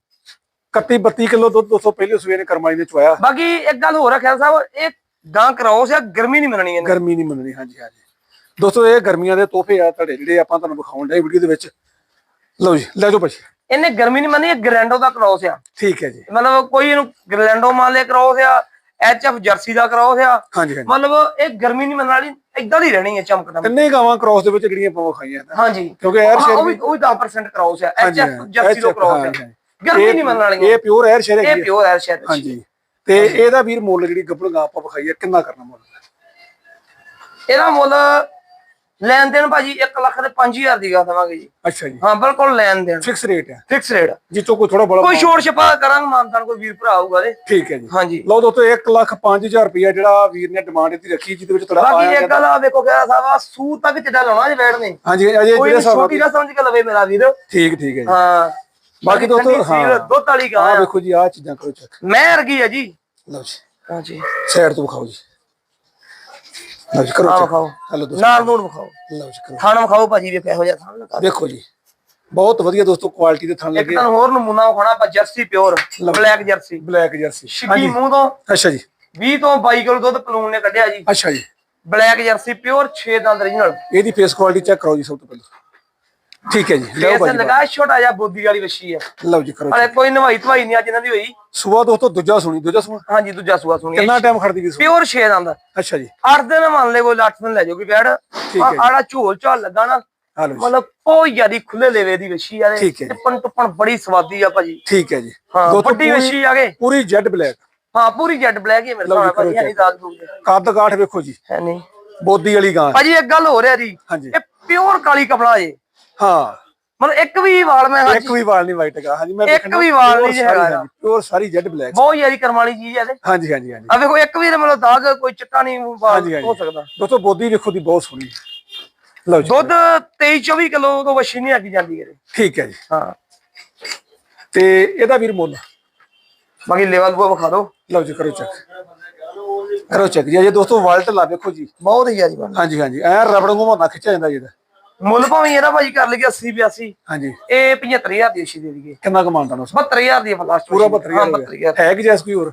31 32 ਕਿਲੋ ਦੁੱਧ ਦੋਸਤੋ ਪਹਿਲੇ ਸੂਏ ਨੇ ਕਰਮਾਈ ਨੇ ਚੁਆਇਆ। ਬਾਕੀ ਇੱਕ ਗੱਲ ਹੋਰ ਆ ਖੈਰ ਸਾਹਿਬ ਇਹ ਗਾਂ ਕਰਾਉਸ ਆ ਗਰਮੀ ਨਹੀਂ ਮੰਨਣੀ ਇਹਨੇ। ਗਰਮੀ ਨਹੀਂ ਮੰਨਣੀ ਹਾਂਜੀ ਹਾਂਜੀ। ਦੋਸਤੋ ਇਹ ਗਰਮੀਆਂ ਦੇ ਤੋਹਫੇ ਆ ਤੁਹਾਡੇ ਜਿਹੜੇ ਆਪਾਂ ਤੁਹਾਨੂੰ ਵਿਖਾਉਣ ਦੇ ਵੀਡੀਓ ਦੇ ਵਿੱਚ। ਲਓ ਜੀ ਲੈ ਜਾਓ ਭਾਜੀ। ਇਹਨੇ ਗਰਮੀ ਨਹੀਂ ਮੰਨੀ ਇਹ ਗ੍ਰੈਂਡੋ ਦਾ ਕਰਾਉਸ ਆ ਠੀਕ ਹੈ ਜੀ। ਮਤਲਬ ਕੋਈ ਇਹਨੂੰ ਗ੍ਰੈਂਡੋ ਮੰਨ ਲਿਆ ਕਰਾਉਸ ਆ ਐਚਐਫ ਜਰਸੀ ਦਾ ਕਰਾਉਸ ਆ ਹਾਂਜੀ ਹਾਂਜੀ। ਮਤਲਬ ਇਹ ਗਰਮੀ ਨਹੀਂ ਮੰਨਣ ਵਾਲੀ ਇਦਾਂ ਦੀ ਰਹਿਣੀ ਹੈ ਚਮਕਦਮ ਤਿੰਨੇ ਗਾਵਾਂ ਕ੍ਰਾਸ ਦੇ ਵਿੱਚ ਜਿਹੜੀਆਂ ਆਪਾਂ ਵਿਖਾਈਆਂ। ਹਾਂਜੀ। ਕਿਉਂਕਿ 에ਅਰ ਹਾਂ, ਸ਼ੇਰ ਉਹ ਵੀ ਉਹ ਵੀ 10% ਕਰਾਉਸ ਆ ਐਚਐਫ ਜਰਸੀ ਦਾ ਕਰਾਉਸ ਆ। ਗਰਮੀ ਨਹੀਂ ਮੰਨਣ ਵਾਲੀ ਇਹ ਪਿਓਰ 에ਅਰ ਸ਼ੇਰ ਇਹ ਹੈ। ਪਿਓਰ ਹੈ ਸ਼ਾਇਦ ਹਾਂਜੀ। ਤੇ ਇਹਦਾ ਵੀਰ ਮੁੱਲ ਜਿਹੜੀ ਗੱਬੜ ਗਾਂ ਆਪਾਂ ਵਿਖਾਈ ਹੈ ਕਿੰਨਾ ਕਰਨਾ ਮੁੱਲ? ਇਹਦਾ ਮੁੱਲ ਲੈਣ ਦੇਣ ਭਾਜੀ 1 ਲੱਖ ਦੇ 5000 ਦੀ ਗਾ ਦੇਵਾਂਗੇ ਜੀ। ਅੱਛਾ ਜੀ। ਹਾਂ ਬਿਲਕੁਲ ਲੈਣ ਦੇਣ ਫਿਕਸ ਰੇਟ ਹੈ ਫਿਕਸ ਰੇਟ ਜਿੱਚੋਂ ਕੋਈ ਥੋੜਾ ਬੜਾ ਕੋਈ ਛੋੜ ਛਪਾ ਕਰਾਂਗੇ ਮਾਨਤਾਨ ਕੋਈ ਵੀਰ ਭਰਾ ਆਊਗਾ ਦੇ ਠੀਕ ਹੈ ਜੀ। ਹਾਂਜੀ ਲਓ ਦੋਸਤੋ 1 ਲੱਖ 5000 ਰੁਪਇਆ ਜਿਹੜਾ ਵੀਰ ਨੇ ਡਿਮਾਂਡ ਇਹਦੀ ਰੱਖੀ ਜਿਹਦੇ ਵਿੱਚ ਤੁਹਾਡਾ ਬਾਕੀ ਇੱਕ ਗੱਲ ਆ ਵੇਖੋ ਕਿਹੜਾ ਸਾਹਿਬ ਸੂ ਤੱਕ ਚੱਡਾ ਲਾਉਣਾ ਜੇ ਬੈਠਨੇ ਹਾਂਜੀ ਅਜੇ ਜਿਹੜੇ ਨੀ, ਹਿਸਾਬ ਛੋਟੀ ਨਾ ਸਮਝ ਕੇ ਲਵੇ ਮੇਰਾ ਵੀਰ। ਠੀਕ ਠੀਕ ਹੈ ਜੀ। ਹਾਂ। ਬਾਕੀ ਦੋਸਤੋ, ਹਾਂ। ਦੁੱਧ ਵਾਲੀ ਗਾਂ। ਆ ਵੇਖੋ ਜੀ ਆਹ ਚੀਜ਼ਾਂ ਕਰੋ ਚੈੱਕ ਮੈਂ ਅਰਗੀ ਆ ਜੀ। ਲਓ ਜੀ। ਹਾਂਜੀ ਸਾਈਡ ਤੋਂ ਵਿਖਾਓ ਜੀ। ਲਓ ਜੀ ਕਰੋ ਆ। ਵਿਖਾਓ। ਹੈਲੋ ਦੋਸਤੋ। ਨਾਲ ਨੂਣ ਵਿਖਾਓ। ਲਓ ਜੀ ਕਰੋ। ਥਣ ਵਿਖਾਓ ਭਾਜੀ ਵੇਖੋ ਇਹੋ ਜਿਹਾ ਥਣ ਲਗਾ। ਦੇਖੋ ਜੀ ਬਹੁਤ ਵਧੀਆ ਦੋਸਤੋ ਕੁਆਲਿਟੀ ਦੇ ਥਣ ਇੱਕ ਲੱਗੇ ਤਾਂ ਹੋਰ ਨਮੂਨਾ ਵਿਖਾਉਣਾ ਆਪਾਂ jersey pure black jersey. Black jersey. ਛਿੱਕੀ ਮੂੰਹ ਤੋਂ। ਅੱਛਾ ਜੀ। 20 ਤੋਂ 22 ਕਿਲੋ ਦੁੱਧ ਪਲੂਣ ਨੇ ਕੱਢਿਆ ਜੀ। ਅੱਛਾ ਜੀ। ਬਲੈਕ ਜਰਸੀ ਪਿਓਰ 6 ਦੰਦ original ਇਹਦੀ ਫੇਸ ਕੁਆਲਿਟੀ ਚੈੱਕ ਕਰੋ ਜੀ ਸਭ ਤੋਂ ਪਹਿਲਾਂ। ਠੀਕ ਹੈ ਜੀ ਲਓ ਭਾਜੀ ਲਗਾ ਛੋਟਾ ਜਿਹਾ ਬੋਦੀ ਵਾਲੀ ਵੱਛੀ ਹੈ ਲਓ ਜੀ ਕਰੋ ਹਲੇ ਕੋਈ ਨਵਾਈ ਧਵਾਈ ਨਹੀਂ ਅੱਜ ਇਹਨਾਂ ਦੀ ਹੋਈ। ਸਵੇਰ ਦੋਸਤੋ ਦੂਜਾ ਸੁਣੀ ਦੂਜਾ ਸੁਣ ਹਾਂਜੀ ਦੂਜਾ ਸੂਆ ਸੁਣੀ ਕਿੰਨਾ ਟਾਈਮ ਖੜਦੀ ਵੀ ਪਿਓਰ 6 ਦੰਦ ਅੱਛਾ ਜੀ। 8 ਦਿਨ ਮੰਨ ਲੈ ਕੋਈ 8 ਦਿਨ ਲੈ ਜਾਓਗੀ ਬੈੜ। ਆੜਾ ਝੋਲ ਝਾਲ ਲੱਗਾ ਨਾ ਮਤਲਬ ਬਹੁਤ ਜ਼ਿਆਦੀ ਖੁੱਲੇ ਲੇਵੇ ਦੀ ਵੱਛੀ ਆ ਜੀ। ਟਿੱਪਣ ਟੁੱਪਣ ਬੜੀ ਸਵਾਦੀ ਆ ਭਾਜੀ। ਠੀਕ ਹੈ ਜੀ। ਹਾਂ ਵੱਡੀ ਵੱਛੀ ਆ ਗਏ ਪੂਰੀ ਜੈਡ ਬਲੈਕ ਹਾਂ ਪੂਰੀ ਜੈਟ ਬਲੈਕ ਹੀ ਮੇਰੇ ਸਾਹਮਣੇ ਭਾਜੀ ਨਹੀਂ ਦਾਗ ਦੂਗ ਦੇ। ਕੱਦ ਕਾਠ ਵੇਖੋ ਜੀ। ਹੈ ਨਹੀਂ। ਬੋਦੀ ਵਾਲੀ ਗਾਂ। ਭਾਜੀ ਇੱਕ ਗੱਲ ਹੋ ਰਿਹਾ ਜੀ ਹਾਂਜੀ। ਇਹ ਪਿਓਰ ਕਾਲੀ ਕਪੜਾ ਜੇ। ਹਾਂ। ਮਤਲਬ ਇੱਕ ਵੀ ਵਾਲ ਮੈਂ ਇੱਕ ਵੀ ਵਾਲ ਨਹੀਂ ਵਾਈਟ ਹੈਗਾ। ਹਾਂਜੀ ਮੈਂ ਇੱਕ ਵੀ ਵਾਲ ਨਹੀਂ ਹੈਗਾ। ਪਿਓਰ ਸਾਰੀ ਜੈਡ ਬਲੈਕ ਬਹੁਤ ਯਾਰੀ ਕਰਮ ਵਾਲੀ ਚੀਜ਼ ਹੈ ਇਹਦੇ ਹਾਂਜੀ ਹਾਂਜੀ ਹਾਂਜੀ। ਆ ਵੇਖੋ ਇੱਕ ਵੀ ਇਹਦੇ ਮਤਲਬ ਦਾਗ ਕੋਈ ਚਿੱਟਾ ਨਹੀਂ ਵਾਲ ਹਾਂਜੀ। ਹੋ ਸਕਦਾ। ਦੋਸਤੋ ਬੋਦੀ ਵੇਖੋ ਦੀ ਬਹੁਤ ਸੋਹਣੀ ਹੈ। ਲਓ ਜੀ। ਦੁੱਧ 23 24 ਕਿਲੋ ਤੋਂ ਵੱਛੀ ਨਹੀਂ ਆਗੀ ਜਾਂਦੀ ਇਹਦੇ ਠੀਕ ਹੈ ਜੀ। ਹਾਂ। ਤੇ ਇਹਦਾ ਵੀਰ ਮੁੱਲ? ਬਾਕੀ ਲੈਵਲ ਕੋ ਵਿਖਾ ਦਿਓ। ਲਓ ਜੀ ਕਰੋ ਚੈੱਕ ਕਰੋ ਚੈੱਕ ਜੀ ਅਜੇ ਦੋਸਤੋ ਵਾਲਟ ਲਾ ਵੇਖੋ ਜੀ। ਬਹੁਤ ਹੀ ਯਾਰੀ ਬਣ ਹਾਂਜੀ ਹਾਂਜੀ। ਐ ਰਬੜ ਨੂੰ ਮੋਨਾ ਖਿੱਚਿਆ ਜਾਂਦਾ ਜੀ ਇਹਦਾ। ਮੁੱਲ ਭਾਵੇਂ ਇਹਦਾ ਭਾਜੀ ਕਰ ਲਈਏ 80 82 ਹਾਂਜੀ। ਇਹ 75000 ਦੀ ਅੱਛੀ ਦੇ ਦਈਏ। ਕਿੰਨਾ ਕਮਾਉਂਦਾ ਨਾ 72000 ਦੀ ਲਾਸਟ ਪੂਰਾ 72000 ਹੋ ਕਿ ਜੈਸ ਕੋਈ ਹੋਰ?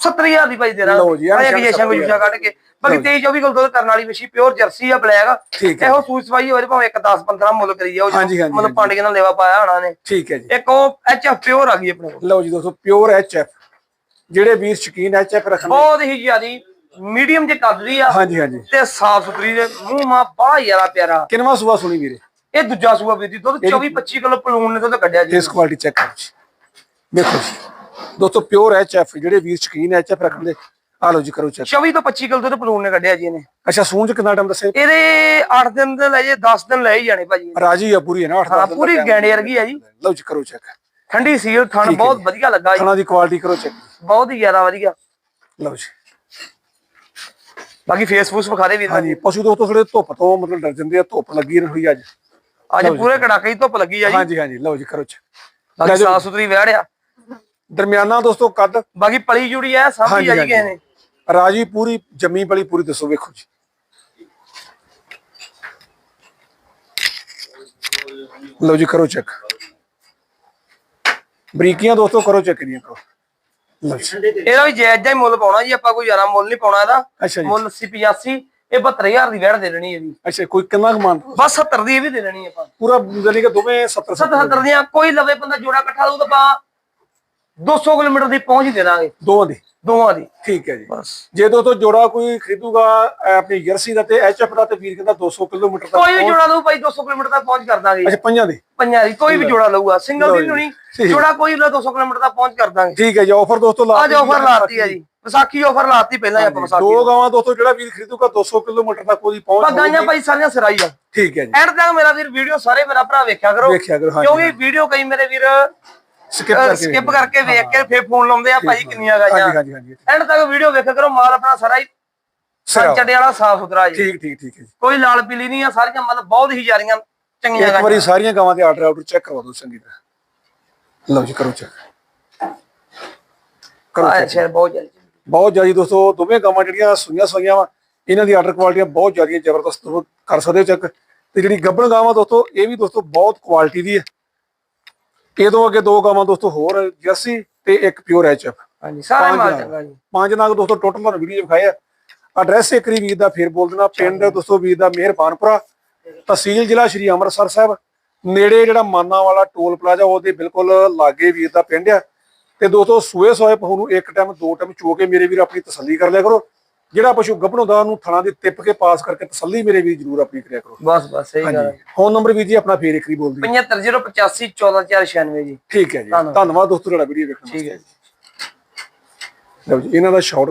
70000 ਦੀ ਭਾਜੀ ਦੇ ਦਾਂਗੇ। ਲਓ ਜੀ, ਕਿ ਜੈਸ਼ਾ ਕੋਈ ਜੂਸ਼ਾ ਕੱਢ ਕੇ ਬਾਕੀ 23 24 ਕਿਲੋ ਦੁੱਧ ਕਰਨ ਵਾਲੀ ਵਸ਼ੀ ਪਿਓਰ ਜਰਸੀ ਆ ਬਲੈਕ ਇਹੋ ਸੂਈ ਸਵਾਈ ਹੋਵੇ ਭਾਵੇਂ ਇੱਕ 10 15 ਮੁੱਲ ਕਰੀ ਜਾਓ। ਮਤਲਬ ਪਾਂਡੇ ਨਾਲ ਲੇਵਾ ਪਾਇਆ ਹੋਣਾ ਨੇ। ਠੀਕ ਹੈ ਜੀ। ਇੱਕ ਉਹ ਐਚਐਫ ਪਿਓਰ ਆ ਗਈ ਆਪਣੇ ਕੋਲ। ਲਓ ਜੀ ਦੋਸਤੋ ਪਿਓਰ ਐਚ ਐਫ ਜਿਹੜੇ ਵੀਰ ਸ਼ਕੀਨ ਐਚ ਐਫ ਰੱਖਣ ਬਹੁਤ ਹੀ ਜ਼ਿਆਦੀ ਮੀਡੀਅਮ ਜੇ ਕੱਦ ਦੀ ਆ ਹਾਂਜੀ ਹਾਂਜੀ। ਤੇ ਸਾਫ਼ ਸੁਥਰੀ ਦੇ ਮੂੰਹ ਮਾ ਬੜਾ ਯਾਰਾ ਪਿਆਰਾ। ਕਿੰਨਵਾ ਸੁਬਾ ਸੁਣੀ ਵੀਰੇ? ਇਹ ਦੂਜਾ ਸੂਆ ਵੀਰ ਦੀ ਦੁੱਧ 24 25 ਕਿਲੋ ਪਲੂਣ ਨੇ ਦੁੱਧ ਕੱਢਿਆ ਜੀ। ਫੇਸ ਕੁਆਲਿਟੀ ਚੈੱਕ ਕਰੋ ਜੀ। ਦੇਖੋ ਜੀ ਦੋਸਤੋ ਪਿਓਰ ਐਚ ਐਫ ਜਿਹੜੇ ਵੀਰ ਸ਼ਕੀਨ ਐਚ ਐਫ ਰੱਖਣ ਦੇ ਆ ਲਓ ਜੀ ਕਰੋ ਚੈੱਕ 24 ਤੋਂ 25 ਕਿਲੋ ਦੁੱਧ ਪਲੂਣ ਨੇ ਕੱਢਿਆ ਜੀ ਇਹਨੇ। ਅੱਛਾ ਸੂਣ ਚ ਕਿੰਨਾ ਟਾਈਮ ਦੱਸੇ ਇਹਦੇ 8 ਦਿਨ ਦੇ ਲੈ ਜੇ 10 ਦਿਨ ਲੈ ਹੀ ਜਾਣੇ ਭਾਜੀ। ਰਾਜੀ ਆ ਪੂਰੀ ਹੈ ਨਾ 8 ਹਾਂ ਪੂਰੀ ਗੈਂਡੇ ਵਰਗੀ ਆ ਜੀ। ਲਓ ਜੀ ਕਰੋ ਚੈੱਕ ਠੰਡੀ ਸੀਲ ਥਣ ਬਹੁਤ ਜੀ। ਵਧੀਆ ਲੱਗਾ ਜੀ। ਖਾਣਾ ਦੀ ਕੁਆਲਿਟੀ ਕਰੋ ਚੈੱਕ ਬਹੁਤ ਹੀ ਜ਼ਿਆਦਾ ਵਧੀਆ। ਲਓ ਜੀ। ਬਾਕੀ ਫੇਸ ਫੂਸ ਵਿਖਾ ਦੇ ਵੀਰ ਹਾਂਜੀ ਪਸ਼ੂ ਦੋਸਤੋ ਥੋੜੇ ਧੁੱਪ ਤੋਂ ਮਤਲਬ ਡਰ ਜਾਂਦੇ ਆ ਧੁੱਪ ਲੱਗੀ ਰਹੀ ਹੋਈ ਅੱਜ। ਅੱਜ ਪੂਰੇ ਕੜਾਕੇ ਦੀ ਧੁੱਪ ਲੱਗੀ ਆ ਜੀ। ਹਾਂਜੀ ਹਾਂਜੀ ਲਓ ਜੀ ਕਰੋ ਚੈੱਕ ਬਾਕੀ ਸਾਫ਼ ਸੁਥਰੀ ਵਹਿੜ ਆ। ਦਰਮਿਆਨਾ ਦੋਸਤੋ ਕੱਦ। ਬਾਕੀ ਪਲੀ ਜੁੜੀ ਐ ਸਭ ਆ ਜੀ ਹਾਂਜੀ, ਕਿਸੇ ਨੇ। ਰਾਜੀ ਪੂਰੀ ਜੰਮੀ ਪਲੀ ਪੂਰੀ ਦੱਸੋ ਵੇਖੋ ਜੀ। ਲਓ ਜੀ ਕਰੋ ਚੈੱਕ। ਬਰੀਕੀਆਂ ਦੋਸਤੋ ਕਰੋ ਚੈੱਕ ਦੀਆਂ ਕਰੋ। ਇਹਦਾ ਵੀ ਜਾਇਜ਼ ਜਿਹਾ ਹੀ ਮੁੱਲ ਪਾਉਣਾ ਜੀ ਆਪਾਂ ਕੋਈ ਜ਼ਿਆਦਾ ਮੁੱਲ ਨਹੀਂ ਪਾਉਣਾ ਇਹਦਾ। ਜੀ। ਮੁੱਲ 80 85 ਇਹ 72000 ਦੀ ਵਹਿੜ ਦੇ ਦੇਣੀ ਇਹਦੀ ਅੱਛਾ ਕੋਈ ਕਿੰਨਾ ਕਮਾਨ ਬਸ 70 ਦੀ ਇਹ ਵੀ ਦੇ ਦੇਣੀ ਆਪਾਂ। ਪੂਰਾ ਜਾਨੀ ਕਿ ਦੋਵੇਂ 70 70 70 ਦੀਆਂ ਕੋਈ ਲਵੇ ਬੰਦਾ ਜੋੜਾ ਇਕੱਠਾ ਲਊ ਤਾਂ ਆਪਾਂ 200 ਕਿਲੋਮੀਟਰ ਦੀ ਪਹੁੰਚ ਹੀ ਦੇ ਦਾਂਗੇ। ਦੋਵਾਂ ਦੀ। ਦੋਵਾਂ ਦੀ। ਠੀਕ ਹੈ ਜੀ। ਬਸ। ਜੇ ਦੋਸਤੋ ਜੋੜਾ ਕੋਈ ਖਰੀਦੂਗਾ ਆਪਣੀ ਜਰਸੀ ਦਾ ਤੇ ਐਚਐਫ ਦਾ ਤੇ ਵੀਰ ਕਹਿੰਦਾ 200 ਕਿਲੋਮੀਟਰ ਤੱਕ ਕੋਈ ਜੋੜਾ ਲਊ ਭਾਈ 200 ਕਿਲੋਮੀਟਰ ਤੱਕ ਪਹੁੰਚ ਕਰ ਦਾਂਗੇ। ਅੱਛਾ ਪੰਜਾਂ ਦੀ। ਪੰਜਾਂ ਦੀ ਕੋਈ ਵੀ ਜੋੜਾ ਲਊਗਾ। ਸਿੰਗਲ ਦੀ। ਨਹੀਂ। ਜੋੜਾ ਕੋਈ ਵੀ 200 ਕਿਲੋਮੀਟਰ ਤੱਕ ਪਹੁੰਚ ਕਰ ਦਾਂਗੇ। ਠੀਕ ਹੈ ਜੀ ਆਫਰ ਦੋਸਤੋ ਲਾ ਅੱਜ ਆਫਰ ਲਾਤੀ ਆ ਜੀ। ਵਿਸਾਖੀ ਆਫਰ ਲਾਤੀ ਪਹਿਲਾਂ ਹੀ ਆਪਾਂ ਵਿਸਾਖੀ ਦੋ ਗਾਵਾਂ ਦੋਸਤੋ ਜਿਹੜਾ ਵੀਰ ਖਰੀਦੂਗਾ 200 ਕਿਲੋਮੀਟਰ ਤੱਕ ਉਹਦੀ ਪਹੁੰਚ ਪਰ ਗਾਈਆਂ ਹੋਊਗੀ। ਭਾਈ ਸਾਰੀਆਂ ਸਰਾਈ ਆ। ਠੀਕ ਹੈ ਜੀ। ਐਂਡ ਤੱਕ ਮੇਰਾ ਵੀਰ ਵੀਡੀਓ ਸਾਰੇ ਮੇਰਾ ਭਰਾ ਵੇਖਿਆ ਕਰੋ। ਵੇਖਿਆ ਕਰੋ ਕਿਉਂਕਿ ਵੀਡੀਓ ਕਈ ਮੇਰੇ ਵੀਰ ਸਕਿਪ ਕਰਕੇ ਸਕਿਪ ਕਰਕੇ ਵੇਖ ਕੇ ਫੇਰ ਫੋਨ ਲਾਉਂਦੇ ਆ ਭਾਈ ਕਿੰਨੀਆਂ ਗਾਈਆਂ ਹਾਂਜੀ ਹਾਂਜੀ ਹਾਂਜੀ। ਐਂਡ ਤੱਕ ਵੀਡੀਓ ਵੇਖਿਆ ਕਰੋ ਮਾਲ ਆਪਣਾ ਸਾਰਾ ਹੀ ਸਿਰਾ। ਚੱਡੇ ਵਾਲਾ ਸਾਫ਼ ਸੁਥਰਾ ਜੀ। ਠੀਕ ਠੀਕ ਠੀਕ ਹੈ ਜੀ। ਕੋਈ ਲਾਲ ਪੀਲੀ ਨਹੀਂ ਆ ਸਾਰੀਆਂ ਮਤਲਬ ਬਹੁਤ ਹੀ ਜਾਰੀਆਂ ਚੰਗੀਆਂ ਇੱਕ ਵਾਰੀ ਗਾਈਆਂ। ਸਾਰੀਆਂ ਗਾਵਾਂ ਦੇ ਆਰਡਰ ਆਰਡਰ ਚੈੱਕ ਕਰਵਾ ਦਿਓ ਚੰਗੀ ਤਰ੍ਹਾਂ। ਲਓ ਜੀ ਕਰੋ ਚੈੱਕ। ਕਰੋ check। ਅੱਛਾ ਬਹੁਤ ਜਾਰੀ ਬਹੁਤ ਜ਼ਿਆਦਾ ਦੋਸਤੋ ਦੋਵੇਂ ਗਾਵਾਂ ਜਿਹੜੀਆਂ ਸੂਈਆਂ ਸੂਈਆਂ ਵਾ ਇਹਨਾਂ ਦੀ ਆਰਡਰ ਕੁਆਲਿਟੀਆਂ ਬਹੁਤ ਜ਼ਿਆਦੀਆਂ ਜ਼ਬਰਦਸਤ ਕਰ ਸਕਦੇ ਹੋ ਚੈੱਕ। ਤੇ ਜਿਹੜੀ ਗੱਬਣ ਗਾਵਾਂ ਦੋਸਤੋ ਇਹ ਵੀ ਦੋਸਤੋ ਬਹੁਤ ਕੁਆਲਿਟੀ ਦੀ ਹੈ। ਇਹ ਤੋਂ ਅੱਗੇ ਦੋ ਗਾਵਾਂ ਦੋਸਤੋ ਹੋਰ ਜਰਸੀ ਤੇ ਇੱਕ ਪਿਓਰ ਐਚਐਫ ਹਾਂਜੀ ਸਾਰਾ ਮਾਲ। ਚੰਗਾ ਜੀ। ਪੰਜ ਨਾਗ ਦੋਸਤੋ ਟੋਟਲ ਤੁਹਾਨੂੰ ਵੀਡੀਓ ਵਿਖਾਏ ਆ। ਐਡਰੈਸ ਇੱਕ ਵਾਰੀ ਵੀਰ ਦਾ ਫੇਰ ਬੋਲ ਦੇਣਾ। ਪਿੰਡ ਦੋਸਤੋ ਵੀਰ ਦਾ ਮਿਹਰਬਾਨਪੁਰਾ। ਤਹਿਸੀਲ ਜ਼ਿਲ੍ਹਾ ਸ਼੍ਰੀ ਅੰਮ੍ਰਿਤਸਰ ਸਾਹਿਬ। ਨੇੜੇ ਜਿਹੜਾ ਮਾਨਾ ਵਾਲਾ ਟੋਲ ਪਲਾਜ਼ਾ ਉਹਦੇ ਬਿਲਕੁਲ ਲਾਗੇ ਵੀਰ ਦਾ ਪਿੰਡ ਆ। ਤੇ ਦੋਸਤੋ ਸੂਏ ਸੋਏ ਪਹੂ ਨੂੰ ਇੱਕ ਟਾਈਮ ਦੋ ਟਾਈਮ ਚੋ ਕੇ ਮੇਰੇ ਵੀਰ ਆਪਣੀ ਤਸੱਲੀ ਕਰ ਲਿਆ ਕਰੋ। ਜਿਹੜਾ ਪਸ਼ੂ ਗੱਭਣ ਹੁੰਦਾ ਉਹਨੂੰ ਥਣਾ ਦੇ ਟਿੱਪ ਕੇ ਪਾਸ ਕਰਕੇ ਤਸੱਲੀ ਮੇਰੇ ਵੀਰ ਜਰੂਰ ਆਪਣੀ ਕਰਿਆ ਕਰੋ। ਬਸ ਬਸ ਸਹੀ ਗੱਲ ਹਾਂਜੀ ਫੋਨ ਨੰਬਰ ਵੀਰ ਜੀ ਆਪਣਾ ਫੇਰ ਇੱਕ ਵਾਰੀ ਬੋਲ ਦਿਓ 75085 14096 ਜੀ। ਠੀਕ ਹੈ ਜੀ। ਧੰਨਵਾਦ। ਦੋਸਤੋ ਤੁਹਾਡਾ ਵੀਡੀਓ ਵੇਖਣ ਠੀਕ ਹੈ ਜੀ। ਲਓ ਜੀ ਇਹਨਾਂ ਦਾ ਸ਼ਾਰਟ